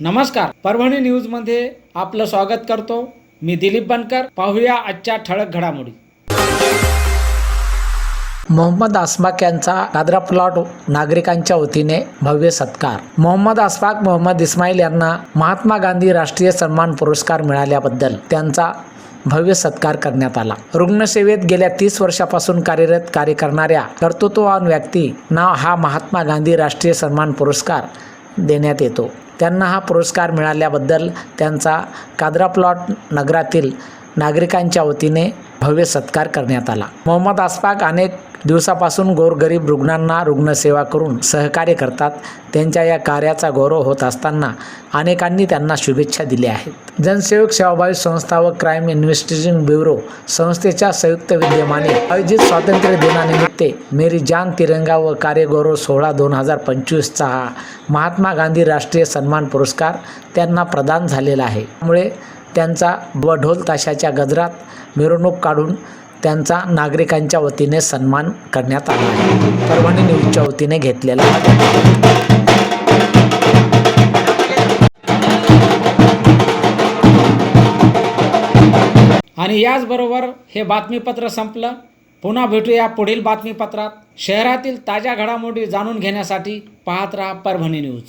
नमस्कार. परभणी न्यूजमध्ये आपलं स्वागत करतो. मी दिलीप बनकर. पाहूया आजच्या ठळक घडामोडी. मोहम्मद अस्माक यांचा दादरा प्लॉट नागरिकांच्या वतीने भव्य सत्कार. मोहम्मद अस्माक मोहम्मद इस्माईल यांना महात्मा गांधी राष्ट्रीय सन्मान पुरस्कार मिळाल्याबद्दल त्यांचा भव्य सत्कार करण्यात आला. रुग्णसेवेत गेल्या तीस वर्षापासून कार्यरत कार्य करणाऱ्या कर्तृत्ववान व्यक्ती नाव हा महात्मा गांधी राष्ट्रीय सन्मान पुरस्कार देण्यात येतो. त्यांना हा पुरस्कार मिळाल्याबद्दल त्यांचा काद्रा प्लॉट नगरातील नागरिकांच्या वतीने भव्य सत्कार करण्यात आला. मोहम्मद आसपाक अनेक दिवसापासून गोरगरीब रुग्णांना रुग्णसेवा करून सहकार्य करतात. त्यांच्या या कार्याचा गौरव होत असताना अनेकांनी त्यांना शुभेच्छा दिल्या आहेत. जनसेवक सेवाभावी संस्था व क्राईम इन्व्हेस्टिगेशन ब्युरो संस्थेच्या संयुक्त विद्यमाने आयोजित स्वातंत्र्य दिनानिमित्त मेरी जान तिरंगा व कार्यगौरव सोहळा दोन हजार पंचवीसचा हा महात्मा गांधी राष्ट्रीय सन्मान पुरस्कार त्यांना प्रदान झालेला आहे. त्यामुळे त्यांचा व ढोल ताशाच्या गजरात मिरवणूक काढून त्यांचा नागरिकांच्या वतीने सन्मान करण्यात आला आहे. परभणी न्यूजच्या वतीने घेतलेला आणि याचबरोबर हे बातमीपत्र संपलं. पुन्हा भेटूया पुढील बातमीपत्रात. शहरातील ताज्या घडामोडी जाणून घेण्यासाठी पाहत राहा परभणी न्यूज